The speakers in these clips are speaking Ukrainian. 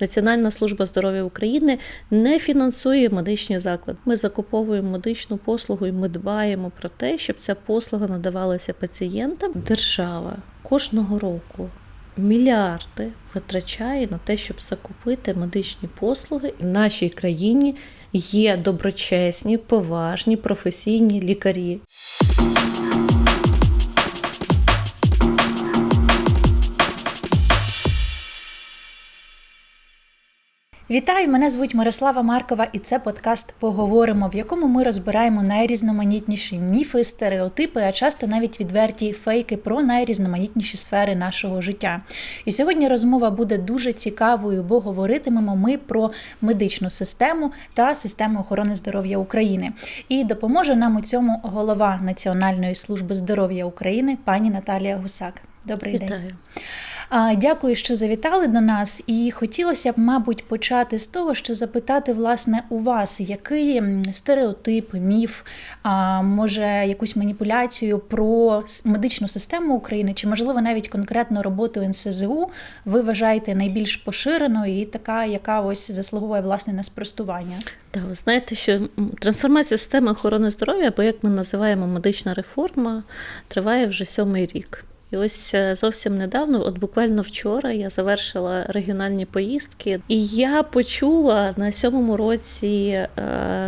Національна служба здоров'я України не фінансує медичні заклади. Ми закуповуємо медичну послугу і ми дбаємо про те, щоб ця послуга надавалася пацієнтам. Держава кожного року. Мільярди витрачає на те, щоб закупити медичні послуги. В нашій країні є доброчесні, поважні, професійні лікарі. Вітаю! Мене звуть Мирослава Маркова, і це подкаст Поговоримо, в якому ми розбираємо найрізноманітніші міфи, стереотипи, а часто навіть відверті фейки про найрізноманітніші сфери нашого життя. І сьогодні розмова буде дуже цікавою, бо говоритимемо ми про медичну систему та систему охорони здоров'я України. І допоможе нам у цьому голова Національної служби здоров'я України пані Наталія Гусак. Добрий Вітаю. день. Дякую, що завітали до нас. І хотілося б, мабуть, почати з того, що запитати власне у вас, який стереотип, міф, може якусь маніпуляцію про медичну систему України, чи можливо навіть конкретно роботу НСЗУ ви вважаєте найбільш поширеною і така, яка ось заслуговує власне на спростування? Так, ви знаєте, що трансформація системи охорони здоров'я, або як ми називаємо медична реформа, триває вже сьомий рік. І ось е, зовсім недавно, от буквально вчора, я завершила регіональні поїздки, і я почула на сьомому році е,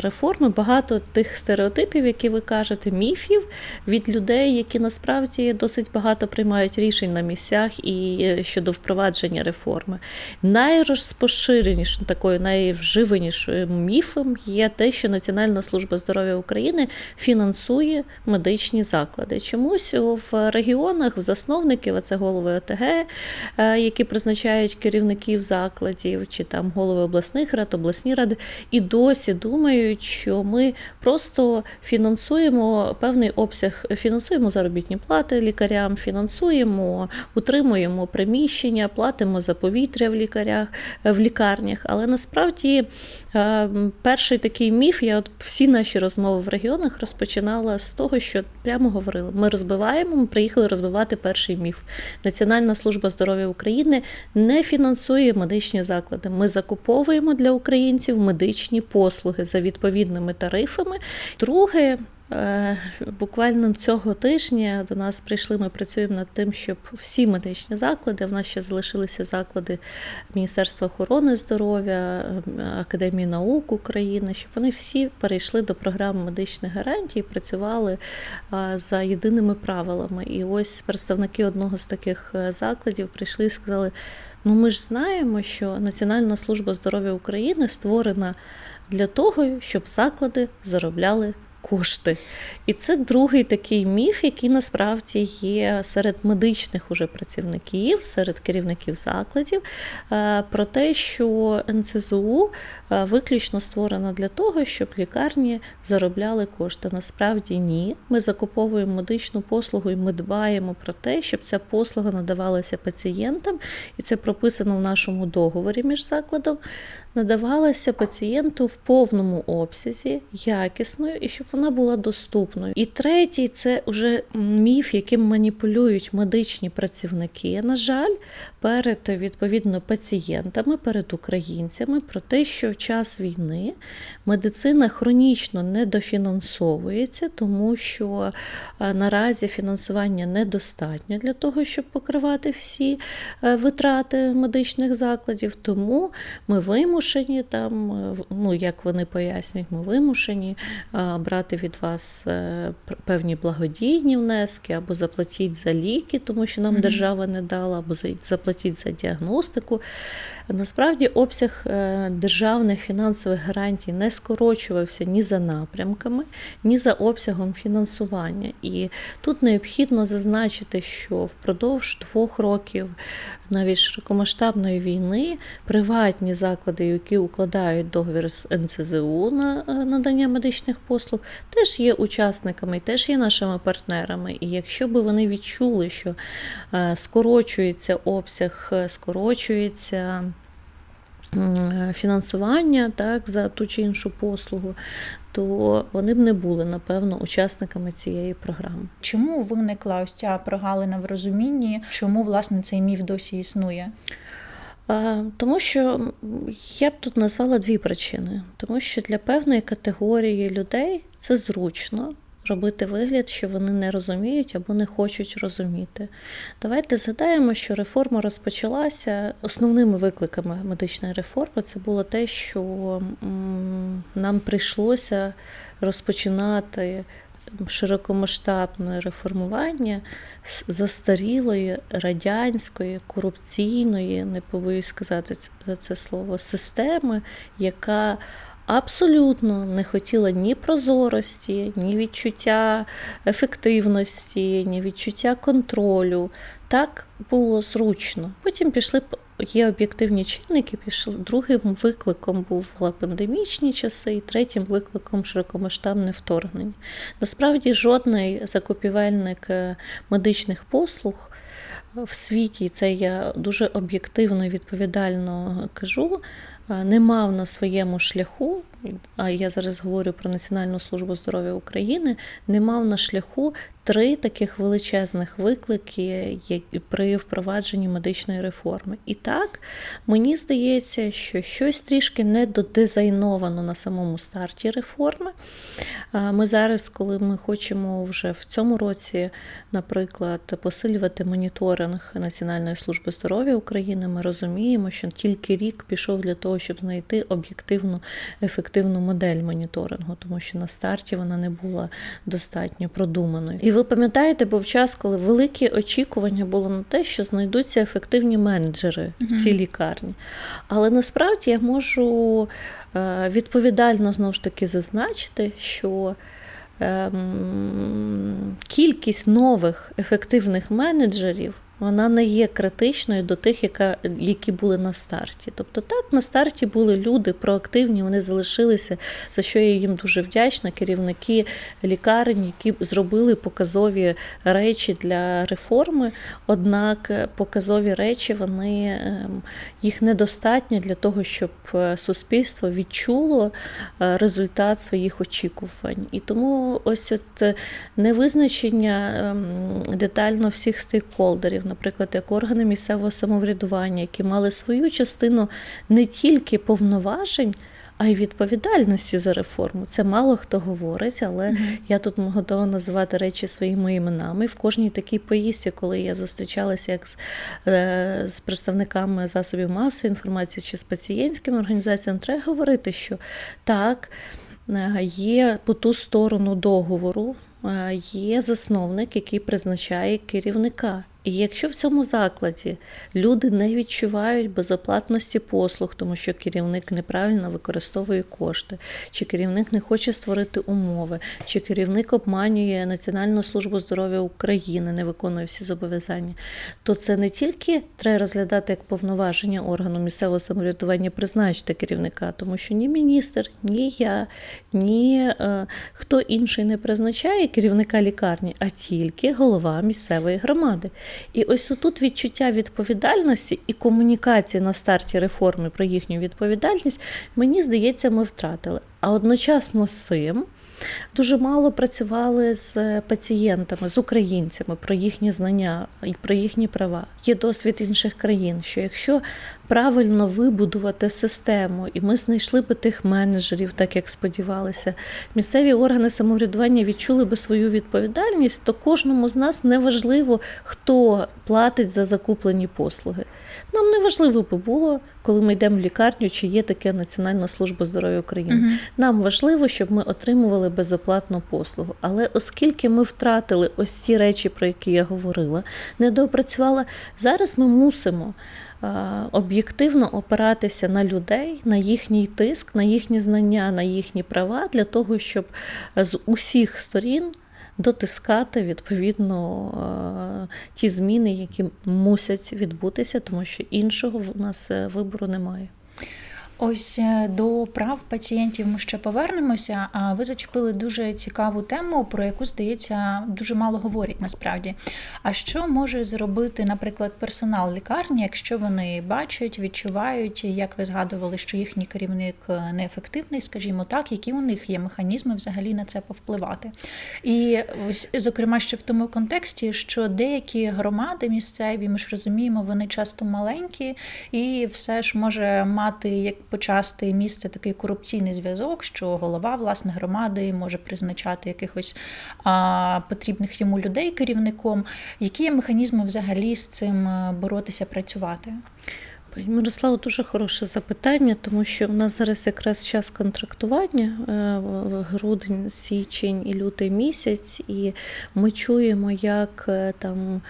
реформи багато тих стереотипів, які ви кажете, міфів від людей, які насправді досить багато приймають рішень на місцях і е, щодо впровадження реформи. Найрозпоширенішим такою найвживанішою міфом є те, що Національна служба здоров'я України фінансує медичні заклади. Чомусь в регіонах, в засновників, а це голови ОТГ, е, які призначають керівників закладів, чи там голови обласних рад, обласні ради, і досі думають, що ми просто фінансуємо певний обсяг, фінансуємо заробітні плати лікарям, фінансуємо, утримуємо приміщення, платимо за повітря в лікарях, в лікарнях. Але насправді е, перший такий міф, я от всі наші розмови в регіонах розпочинала з того, що прямо говорили: ми розбиваємо, ми приїхали розбивати перший міф. Національна служба здоров'я України не фінансує медичні заклади. Ми закуповуємо для українців медичні послуги за відповідними тарифами. Друге. Е, Буквально цього тижня до нас прийшли. Ми працюємо над тим, щоб всі медичні заклади. В нас ще залишилися заклади Міністерства охорони здоров'я, е, Академії наук України, щоб вони всі перейшли до програми медичних гарантій, працювали за єдиними правилами. І ось представники одного з таких е, закладів прийшли і сказали: ну ми ж знаємо, що Національна служба здоров'я України створена для того, щоб заклади заробляли кошти. І це другий такий міф, який насправді є серед медичних уже працівників, серед керівників закладів, е, про те, що НЦЗУ е, виключно створена для того, щоб лікарні заробляли кошти. Насправді ні. Ми закуповуємо медичну послугу і ми дбаємо про те, щоб ця послуга надавалася пацієнтам, і це прописано в нашому договорі між закладом. Надавалася пацієнту в повному обсязі, якісною, і щоб вона була доступною. І третій це вже міф, яким маніпулюють медичні працівники. На жаль, перед відповідно пацієнтами, перед українцями про те, що в час війни медицина хронічно недофінансовується, тому що е, наразі фінансування недостатньо для того, щоб покривати всі е, витрати медичних закладів. Тому ми вимушені там, е, ну як вони пояснюють, ми вимушені е, брати від вас е, певні благодійні внески або заплатіть за ліки, тому що нам держава не дала, або заплатіть за діагностику. Насправді обсяг державних фінансових гарантій не скорочувався ні за напрямками, ні за обсягом фінансування. І тут необхідно зазначити, що впродовж двох років навіть широкомасштабної війни приватні заклади, які укладають договір з НСЗУ на е, надання медичних послуг, теж є учасниками, теж є нашими партнерами. І якщо би вони відчули, що е, скорочується обсяг, е, скорочується. Фінансування так за ту чи іншу послугу, то вони б не були напевно учасниками цієї програми. Чому виникла ось ця прогалина в розумінні? Чому власне цей міф досі існує? А, Тому що я б тут назвала дві причини. Тому що для певної категорії людей це зручно робити вигляд, що вони не розуміють або не хочуть розуміти. Давайте згадаємо, що реформа розпочалася. Основними викликами медичної реформи це було те, що нам прийшлося розпочинати широкомасштабне реформування застарілої радянської корупційної, не побоюсь сказати це слово, системи, яка абсолютно не хотіла ні прозорості, ні відчуття ефективності, ні відчуття контролю. Так було зручно. Потім пішли є об'єктивні чинники. Пішли другим викликом були пандемічні часи, і третім викликом широкомасштабне вторгнення. Насправді, жодний закупівельник е, медичних послуг в світі, це я дуже об'єктивно і відповідально кажу, е, не мав на своєму шляху, а я зараз говорю про Національну службу здоров'я України, не мав на шляху три таких величезних виклики при впровадженні медичної реформи. І так, мені здається, що щось трішки недодизайновано на самому старті реформи. Ми зараз, коли ми хочемо вже в цьому році, наприклад, посилювати моніторинг Національної служби здоров'я України, ми розуміємо, що тільки рік пішов для того, щоб знайти об'єктивну ефективну модель моніторингу, тому що на старті вона не була достатньо продуманою. І ви пам'ятаєте, був час, коли великі очікування було на те, що знайдуться ефективні менеджери в цій лікарні. Але насправді я можу е, відповідально знову ж таки зазначити, що ем, кількість нових ефективних менеджерів. Вона не є критичною до тих, яка, які були на старті. Тобто, так, на старті були люди проактивні, вони залишилися, за що я їм дуже вдячна, керівники лікарень, які зробили показові речі для реформи. Однак е, показові речі вони ем, їх недостатньо для того, щоб е, суспільство відчуло е, результат своїх очікувань. І тому ось от невизначення ем, детально всіх стейкхолдерів, наприклад, як органи місцевого самоврядування, які мали свою частину не тільки повноважень. А й відповідальності за реформу. Це мало хто говорить, але Мгм. я тут готова називати речі своїми іменами. В кожній такій поїздці, коли я зустрічалася як з, е, з представниками засобів масової інформації чи з пацієнтськими організаціями, треба говорити, що так. е, Є по ту сторону договору, е, є засновник, який призначає керівника. І якщо в цьому закладі люди не відчувають безоплатності послуг, тому що керівник неправильно використовує кошти, чи керівник не хоче створити умови, чи керівник обманює Національну службу здоров'я України, не виконує всі зобов'язання, то це не тільки треба розглядати як повноваження органу місцевого самоврядування призначити керівника, тому що ні міністр, ні я, ні е, хто інший не призначає керівника лікарні, а тільки голова місцевої громади. І ось тут відчуття відповідальності і комунікації на старті реформи про їхню відповідальність, мені здається, ми втратили. А одночасно з цим дуже мало працювали з пацієнтами, з українцями про їхні знання і про їхні права. Є досвід інших країн, що якщо правильно вибудувати систему, і ми знайшли би тих менеджерів, так як сподівалися, місцеві органи самоврядування відчули би свою відповідальність, то кожному з нас не важливо, хто платить за закуплені послуги. Нам не важливо би було, коли ми йдемо в лікарню, чи є таке Національна служба здоров'я України. Мгм. Нам важливо, щоб ми отримували безоплатну послугу. Але оскільки ми втратили ось ці речі, про які я говорила, не доопрацювала, зараз ми мусимо об'єктивно опиратися на людей, на їхній тиск, на їхні знання, на їхні права для того, щоб з усіх сторін. Дотискати відповідно ті зміни, які мусять відбутися, тому що іншого в нас е, вибору немає. Ось е, до прав пацієнтів ми ще повернемося. А ви зачепили дуже цікаву тему, про яку здається дуже мало говорять насправді. А що може зробити, наприклад, персонал лікарні, якщо вони бачать, відчувають, як ви згадували, що їхній керівник е, неефективний, скажімо так, які у них є механізми взагалі на це повпливати? І ось, зокрема, ще в тому контексті, що деякі громади місцеві, ми ж розуміємо, вони часто маленькі, і все ж може мати як почасти місце такий корупційний зв'язок, що голова власне громади може призначати якихось а, потрібних йому людей керівником. Які є механізми взагалі з цим е, боротися, працювати? Пані Мирослава, дуже хороше запитання, тому що в нас зараз якраз час контрактування е, грудень, січень і лютий місяць, і ми чуємо, як е, там,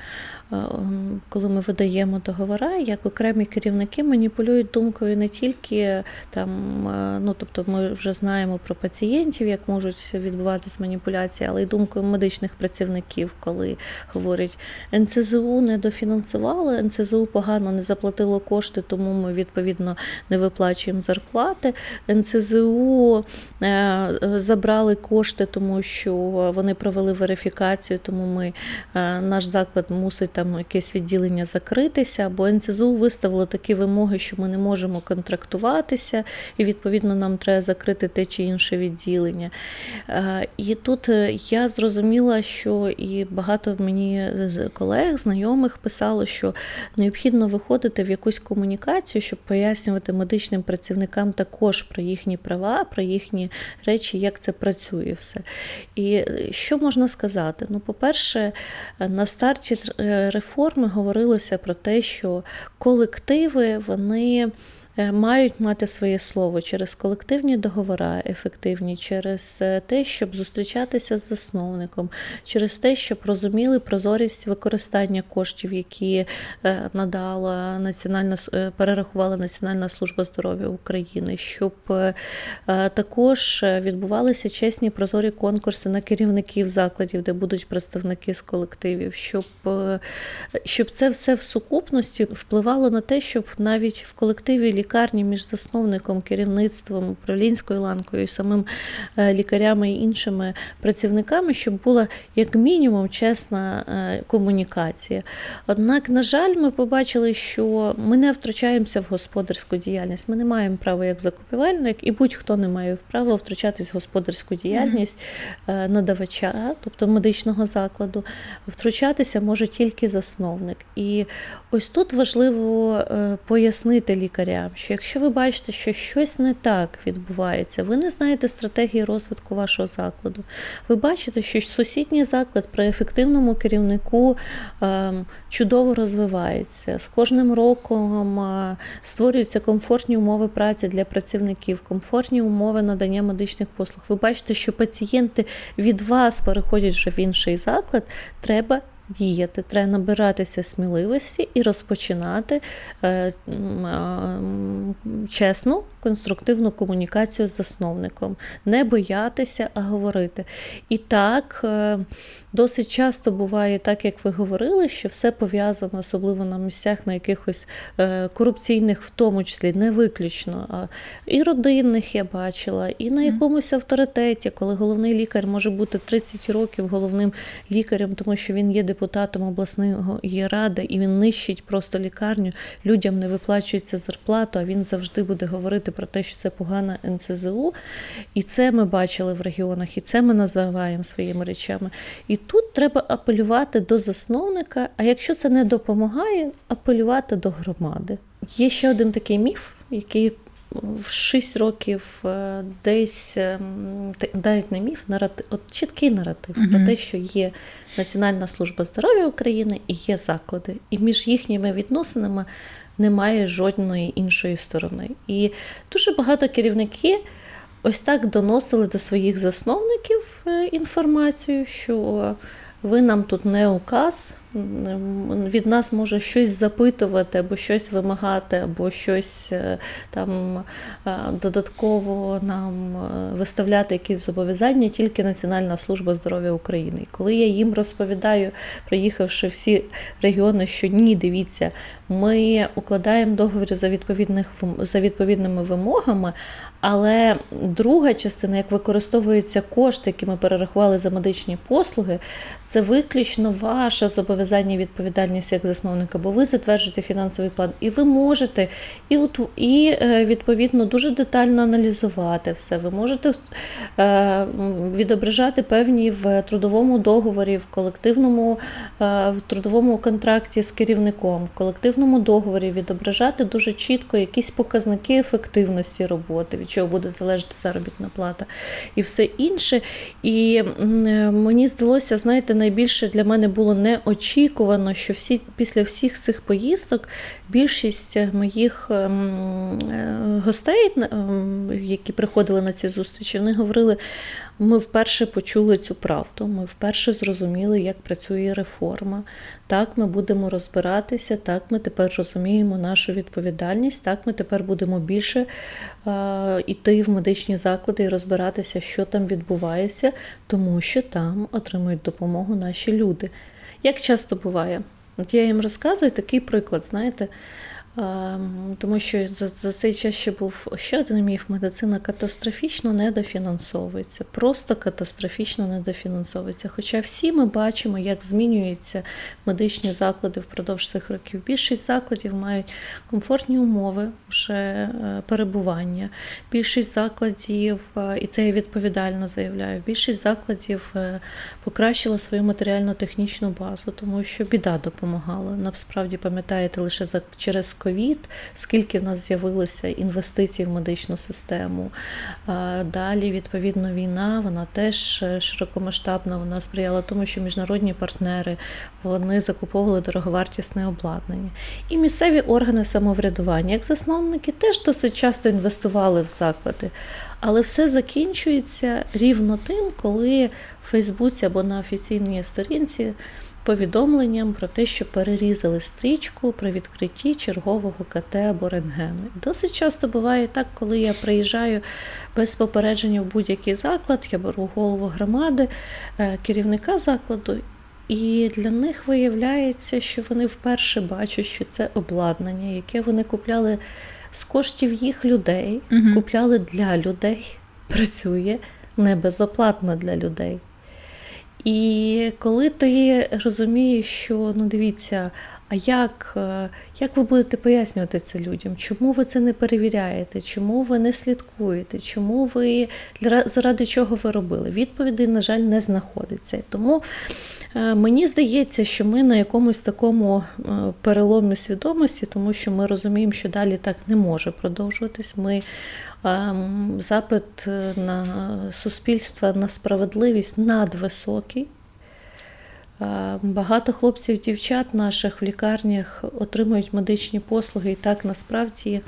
коли ми видаємо договори, як окремі керівники маніпулюють думкою не тільки там, е, ну тобто ми вже знаємо про пацієнтів, як можуть відбуватись маніпуляції, але й думкою медичних працівників, коли говорять НЦЗУ не дофінансували, НЦЗУ погано не заплатило кошти, тому ми відповідно не виплачуємо зарплати. НЦЗУ е, забрали кошти, тому що вони провели верифікацію, тому ми, е, наш заклад мусить там якесь відділення закритися, бо НЦЗУ виставило такі вимоги, що ми не можемо контрактуватися, і відповідно нам треба закрити те чи інше відділення. Е, І тут е, я зрозуміла, що і багато мені з колег, знайомих писало, що необхідно виходити в якусь комунікацію, щоб пояснювати медичним працівникам також про їхні права, про їхні речі, як це працює все. І е, що можна сказати? Ну, по-перше, на старті реформи говорилося про те, що колективи вони. Е, Мають мати своє слово через колективні договори ефективні, через е, те, щоб зустрічатися з засновником, через те, щоб розуміли прозорість використання коштів, які е, надала Національна перерахувала Національна служба здоров'я України, щоб також відбувалися чесні прозорі конкурси на керівників закладів, де будуть представники з колективів, щоб, щоб це все в сукупності впливало на те, щоб навіть в колективі лікарні між засновником, керівництвом, управлінською ланкою, і самим е, лікарями і іншими працівниками, щоб була як мінімум чесна е, комунікація. Однак, на жаль, ми побачили, що ми не втручаємося в господарську діяльність. Ми не маємо права як закупівельник, і будь-хто не має права втручатись в господарську діяльність е, надавача, тобто медичного закладу. Втручатися може тільки засновник. І ось тут важливо пояснити лікарям, що якщо ви бачите, що щось не так відбувається, ви не знаєте стратегії розвитку вашого закладу. Ви бачите, що сусідній заклад при ефективному керівнику ем, чудово розвивається. З кожним роком е, створюються комфортні умови праці для працівників, комфортні умови надання медичних послуг. Ви бачите, що пацієнти від вас переходять вже в інший заклад. Треба діяти, треба набиратися сміливості і розпочинати е, чесну, конструктивну комунікацію з засновником, не боятися, а говорити. І так е, досить часто буває так, як ви говорили, що все пов'язано, особливо на місцях на якихось е, корупційних, в тому числі не виключно, а і родинних я бачила, і на якомусь авторитеті, коли головний лікар може бути 30 років головним лікарем, тому що він є депутатом обласної ради, і він нищить просто лікарню. Людям не виплачується зарплату, а він завжди буде говорити про те, що це погана НСЗУ. І це ми бачили в регіонах, і це ми називаємо своїми речами. І тут треба апелювати до засновника. А якщо це не допомагає, апелювати до громади. Є ще один такий міф, який в 6 років е, десь ем, навіть не міф, наратив, от чіткий наратив про те, що є Національна служба здоров'я України і є заклади, і між їхніми відносинами немає жодної іншої сторони. І дуже багато керівники ось так доносили до своїх засновників е, інформацію, що ви нам тут не указ, від нас може щось запитувати, або щось вимагати, або щось е, там е, додатково нам е, виставляти якісь зобов'язання тільки Національна служба здоров'я України. І коли я їм розповідаю, проїхавши всі регіони, що ні, дивіться, ми укладаємо договір за відповідних за відповідними вимогами. Але друга частина, як використовуються кошти, які ми перерахували за медичні послуги, це виключно ваше зобов'язання і відповідальність як засновника, бо ви затверджуєте фінансовий план, і ви можете і, от, і е, відповідно дуже детально аналізувати все. Ви можете е, відображати певні в трудовому договорі, в колективному е, в трудовому контракті з керівником, в колективному договорі відображати дуже чітко якісь показники ефективності роботи, від чого буде залежати заробітна плата і все інше. І мені здалося, знаєте, найбільше для мене було неочікувано, що всі після всіх цих поїздок більшість моїх ем, е, гостей, які приходили на ці зустрічі, вони говорили. Ми вперше почули цю правду, ми вперше зрозуміли, як працює реформа. Так, ми будемо розбиратися, так, ми тепер розуміємо нашу відповідальність, так, ми тепер будемо більше е, йти в медичні заклади і розбиратися, що там відбувається, тому що там отримують допомогу наші люди. Як часто буває? От я їм розказую такий приклад, знаєте. Ем, Тому що за, за цей час ще був ще один міф: медицина катастрофічно недофінансовується, просто катастрофічно недофінансовується. Хоча всі ми бачимо, як змінюються медичні заклади впродовж цих років. Більшість закладів мають комфортні умови вже е, перебування. Більшість закладів, е, і це я відповідально заявляю, більшість закладів е, покращила свою матеріально-технічну базу, тому що біда допомагала. Насправді пам'ятаєте лише через ковід, скільки в нас з'явилося інвестицій в медичну систему. Далі, відповідно, війна, вона теж е, широкомасштабна. Вона сприяла тому, що міжнародні партнери вони закуповували дороговартісне обладнання. І місцеві органи самоврядування, як засновники, теж досить часто інвестували в заклади. Але все закінчується рівно тим, коли в Фейсбуці або на офіційній сторінці повідомленням про те, що перерізали стрічку при відкритті чергового КТ або рентгену. І досить часто буває так, коли я приїжджаю без попередження в будь-який заклад, я беру голову громади, е, керівника закладу. І для них виявляється, що вони вперше бачать, що це обладнання, яке вони купляли з коштів їх людей, купляли для людей, працює не безоплатно для людей. І коли ти розумієш, що ну дивіться, а як, е, як ви будете пояснювати це людям? Чому ви це не перевіряєте? Чому ви не слідкуєте? Чому ви заради чого ви робили? Відповідей, на жаль, не знаходиться. Тому е, мені здається, що ми на якомусь такому е, переломі свідомості, тому що ми розуміємо, що далі так не може продовжуватись. Ми запит е, на суспільство на справедливість надвисокий. Багато хлопців, дівчат наших в лікарнях отримують медичні послуги, і так насправді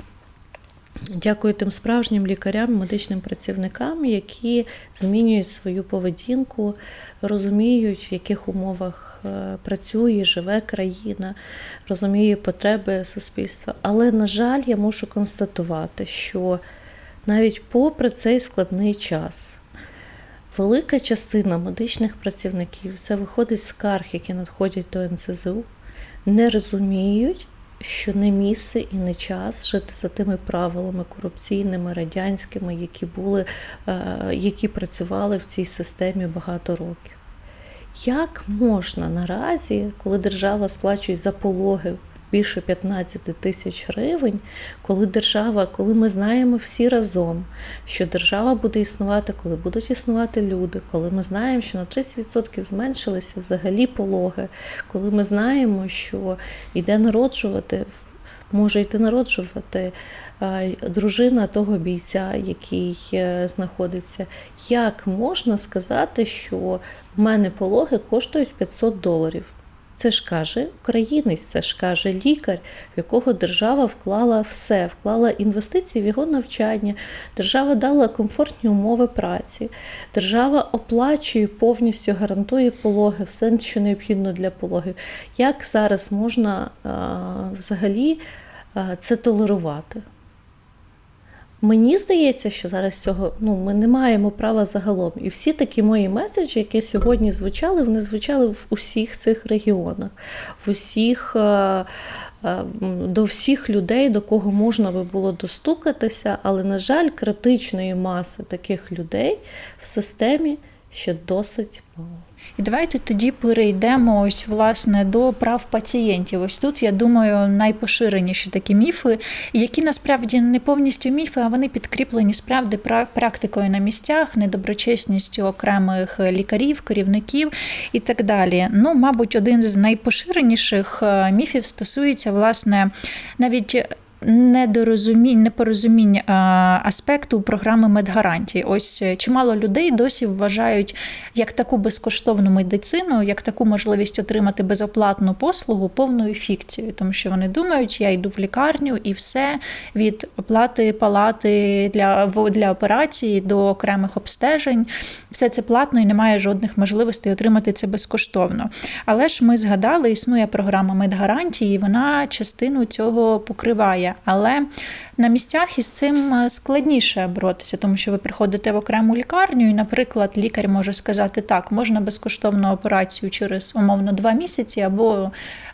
дякую тим справжнім лікарям, медичним працівникам, які змінюють свою поведінку, розуміють, в яких умовах е, працює, живе країна, розуміє потреби суспільства. Але, на жаль, я мушу констатувати, що навіть попри цей складний час. Велика частина медичних працівників це виходить з скарг, які надходять до НСЗУ, не розуміють, що не місце і не час жити за тими правилами корупційними, радянськими, які були, е, які працювали в цій системі багато років. Як можна наразі, коли держава сплачує за пологи більше 15 тисяч гривень, коли держава, коли ми знаємо всі разом, що держава буде існувати, коли будуть існувати люди, коли ми знаємо, що на 30% зменшилися взагалі пологи, коли ми знаємо, що йде народжувати. Може йти народжувати дружина того бійця, який е, знаходиться. Як можна сказати, що в мене пологи коштують 500 доларів? Це ж каже українець, це ж каже лікар, в якого держава вклала все, вклала інвестиції в його навчання, держава дала комфортні умови праці, держава оплачує повністю гарантує пологи, все, що необхідно для пологів. Як зараз можна а, взагалі а, це толерувати? Мені здається, що зараз цього ну, ми не маємо права загалом. І всі такі мої меседжі, які сьогодні звучали, вони звучали в усіх цих регіонах, в усіх, е, е, до всіх людей, до кого можна би було достукатися, але, на жаль, критичної маси таких людей в системі ще досить мало. І давайте тоді перейдемо ось власне до прав пацієнтів. Ось тут я думаю найпоширеніші такі міфи, які насправді не повністю міфи, а вони підкріплені справді пра- практикою на місцях, недоброчесністю окремих лікарів, керівників і так далі. Ну, мабуть, один з найпоширеніших е, міфів стосується власне навіть. Недорозумінь, непорозумінь аспекту програми медгарантії. Ось е, чимало людей досі вважають як таку безкоштовну медицину, як таку можливість отримати безоплатну послугу повною фікцією, тому що вони думають, я йду в лікарню і все від оплати палати для, для операції до окремих обстежень. Все це платно і немає жодних можливостей отримати це безкоштовно. Але ж ми згадали, існує програма медгарантії, і вона частину цього покриває. Але на місцях із цим е, складніше боротися, тому що ви приходите в окрему лікарню, і, наприклад, лікар може сказати, так, можна безкоштовну операцію через умовно два місяці або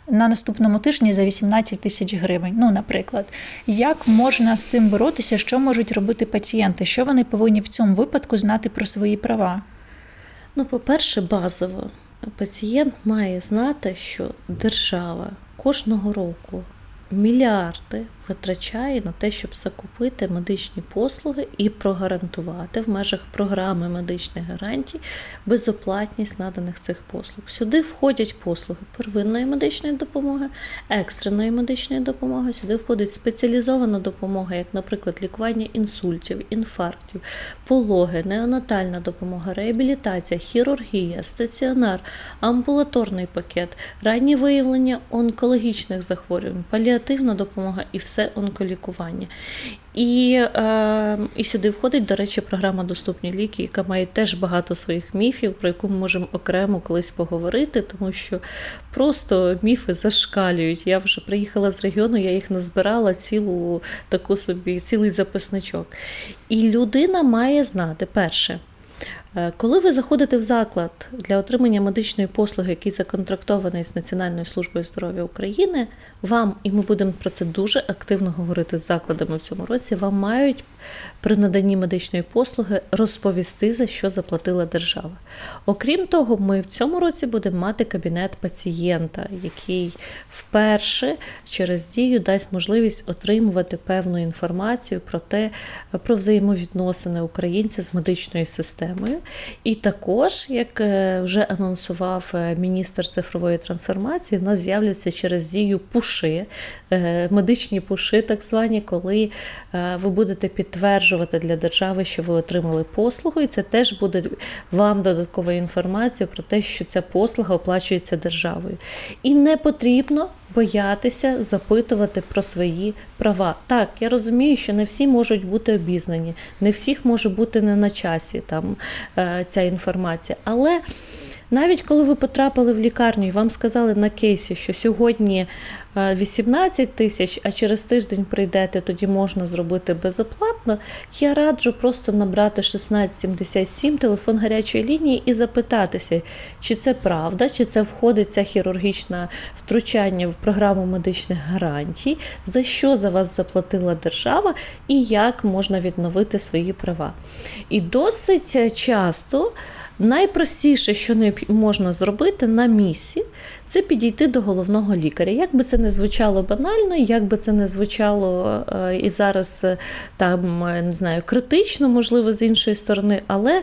на наступному тижні за 18 тисяч гривень. Ну, наприклад, як можна з цим боротися, що можуть робити пацієнти? Що вони повинні в цьому випадку знати про свої права? Ну, по-перше, базово пацієнт має знати, що держава кожного року мільярди витрачає на те, щоб закупити медичні послуги і прогарантувати в межах програми медичних гарантій безоплатність наданих цих послуг. Сюди входять послуги первинної медичної допомоги, екстреної медичної допомоги. Сюди входить спеціалізована допомога, як, наприклад, лікування інсультів, інфарктів, пологи, неонатальна допомога, реабілітація, хірургія, стаціонар, амбулаторний пакет, раннє виявлення онкологічних захворювань, паліативна допомога і все онколікування. І, е, і сюди входить, до речі, програма Доступні ліки, яка має теж багато своїх міфів, про яку ми можемо окремо колись поговорити, тому що просто міфи зашкалюють. Я вже приїхала з регіону, я їх назбирала цілу таку собі, цілий записничок. І людина має знати перше. Е, Коли ви заходите в заклад для отримання медичної послуги, який законтрактований з Національною службою здоров'я України, вам, і ми будемо про це дуже активно говорити з закладами в цьому році, вам мають при наданні медичної послуги розповісти, за що заплатила держава. Окрім того, ми в цьому році будемо мати кабінет пацієнта, який вперше через дію дасть можливість отримувати певну інформацію про те, про взаємовідносини українця з медичною системою. І також, як е, вже анонсував е, міністр цифрової трансформації, в нас з'являться через дію пуши, е, медичні пуши, так звані, коли ви будете підтверджувати для держави, що ви отримали послугу, і це теж буде вам додаткова інформація про те, що ця послуга оплачується державою. І не потрібно боятися запитувати про свої права. Так, я розумію, що не всі можуть бути обізнані, не всіх може бути не на часі там е, ця інформація. Але навіть коли ви потрапили в лікарню і вам сказали на кейсі, що сьогодні е, 18 тисяч, а через тиждень прийдете, тоді можна зробити безоплатно. Я раджу просто набрати 1677 телефон гарячої лінії і запитатися, чи це правда, чи це входить ця хірургічне втручання в програму медичних гарантій, за що за вас заплатила держава і як можна відновити свої права. І досить е, часто. Найпростіше, що не можна зробити на місці, це підійти до головного лікаря. Як би це не звучало банально, як би це не звучало е, і зараз е, там е, не знаю, критично, можливо, з іншої сторони, але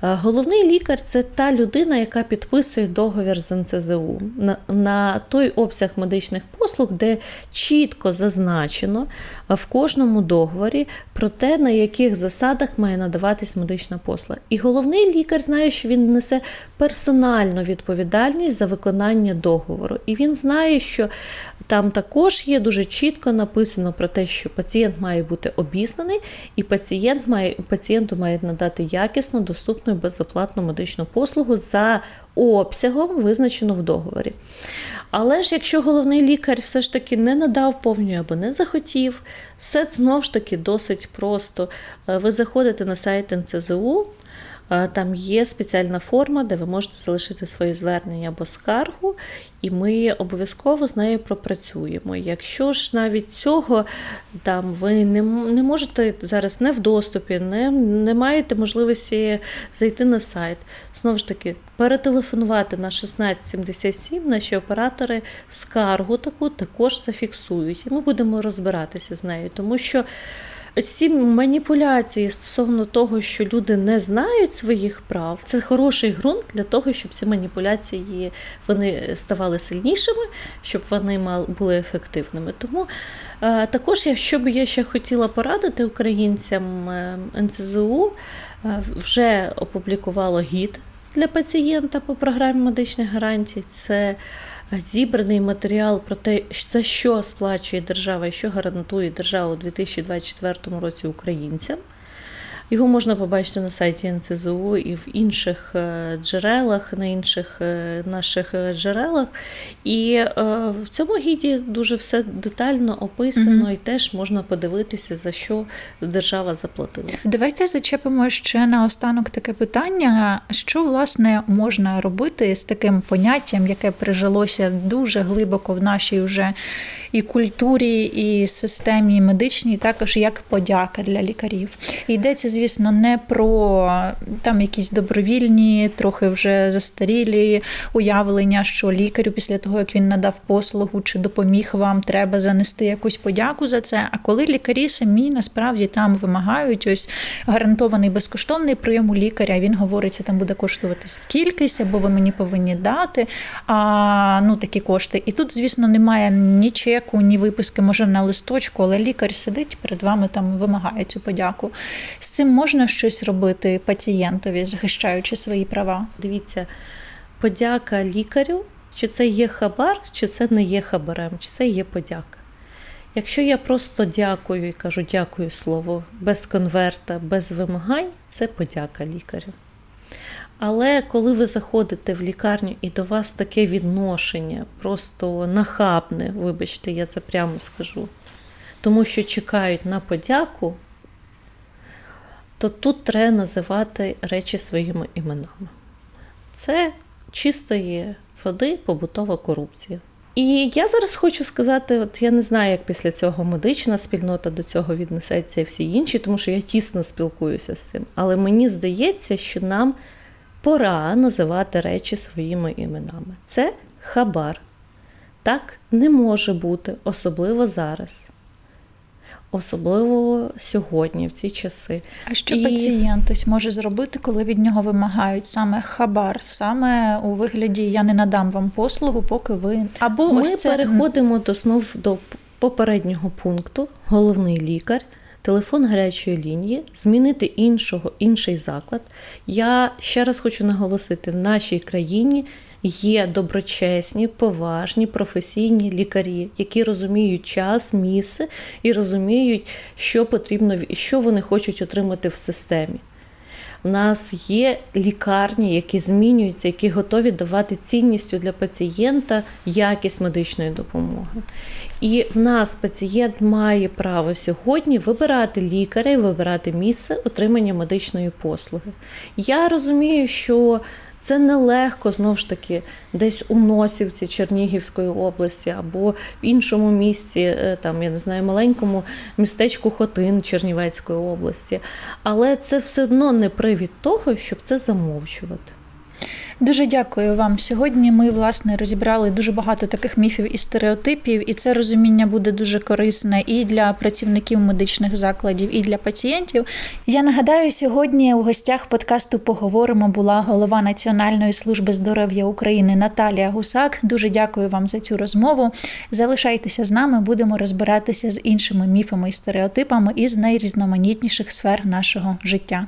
головний лікар це та людина, яка підписує договір з НЦЗУ на, на той обсяг медичних послуг, де чітко зазначено в кожному договорі про те, на яких засадах має надаватись медична послуга. І головний лікар знає, що він несе персональну відповідальність за виконання договору. І він знає, що там також є дуже чітко написано про те, що пацієнт має бути обізнаний, і пацієнт має пацієнту має надати якісну, доступну і безоплатну медичну послугу за обсягом, визначено в договорі. Але ж якщо головний лікар все ж таки не надав повню або не захотів, все знову ж таки досить просто. Е, Ви заходите на сайт НЦЗУ. Е, Там є спеціальна форма, де ви можете залишити свої звернення або скаргу, і ми обов'язково з нею пропрацюємо. Якщо ж навіть цього там ви не, не можете зараз не в доступі, не, не маєте можливості зайти на сайт, знову ж таки, перетелефонувати на 1677, наші оператори скаргу таку також зафіксують, і ми будемо розбиратися з нею, тому що. Ці маніпуляції стосовно того, що люди не знають своїх прав, це хороший ґрунт для того, щоб ці маніпуляції вони ставали сильнішими, щоб вони мали були ефективними. Тому е, також, я що би я ще хотіла порадити українцям е, НЦЗУ, е, вже опублікувало гід для пацієнта по програмі медичних гарантій. Це зібраний матеріал про те, за що сплачує держава і що гарантує держава у 2024 році українцям. Його можна побачити на сайті НЦЗУ і в інших е, джерелах, на інших е, наших джерелах. І е, в цьому гіді дуже все детально описано, Мгм. і теж можна подивитися, за що держава заплатила. Давайте зачепимо ще наостанок таке питання: що власне можна робити з таким поняттям, яке прижилося дуже глибоко в нашій вже і культурі, і системі медичній, також як подяка для лікарів. І йдеться, звісно, не про там якісь добровільні, трохи вже застарілі уявлення, що лікарю після того, як він надав послугу чи допоміг вам, треба занести якусь подяку за це. А коли лікарі самі насправді там вимагають ось гарантований безкоштовний прийом у лікаря, він говорить, це там буде коштувати скількись, або ви мені повинні дати а, ну, такі кошти. І тут, звісно, немає ні чеку, ні виписки, може, на листочку, але лікар сидить перед вами там вимагає цю подяку. З цим можна щось робити пацієнтові, захищаючи свої права. Дивіться, подяка лікарю, чи це є хабар, чи це не є хабарем, чи це є подяка. Якщо я просто дякую і кажу дякую слово без конверта, без вимагань, це подяка лікарю. Але коли ви заходите в лікарню і до вас таке відношення, просто нахабне, вибачте, я це прямо скажу, тому що чекають на подяку, то тут треба називати речі своїми іменами. Це чистої води побутова корупція. І я зараз хочу сказати: от я не знаю, як після цього медична спільнота до цього віднесеться і всі інші, тому що я тісно спілкуюся з цим. Але мені здається, що нам пора називати речі своїми іменами. Це хабар. Так не може бути, особливо зараз. Особливо сьогодні, в ці часи. А що І- пацієнт ось може зробити, коли від нього вимагають саме хабар, саме у вигляді я не надам вам послугу, поки ви або Ми ось це переходимо до знов до попереднього пункту. Головний лікар, телефон гарячої лінії, змінити іншого, інший заклад. Я ще раз хочу наголосити: в нашій країні є доброчесні, поважні, професійні лікарі, які розуміють час, місце і розуміють, що потрібно, що вони хочуть отримати в системі. У нас є лікарні, які змінюються, які готові давати цінністю для пацієнта якість медичної допомоги. І в нас пацієнт має право сьогодні вибирати лікаря і вибирати місце отримання медичної послуги. Я розумію, що це нелегко знову ж таки десь у Носівці Чернігівської області або в іншому місці, е, там я не знаю, маленькому містечку Хотин Чернівецької області. Але це все одно не привід того, щоб це замовчувати. Дуже дякую вам. Сьогодні ми власне розібрали дуже багато таких міфів і стереотипів, і це розуміння буде дуже корисне і для працівників медичних закладів, і для пацієнтів. Я нагадаю, сьогодні у гостях подкасту поговоримо була голова Національної служби здоров'я України Наталія Гусак. Дуже дякую вам за цю розмову. Залишайтеся з нами, будемо розбиратися з іншими міфами і стереотипами із найрізноманітніших сфер нашого життя.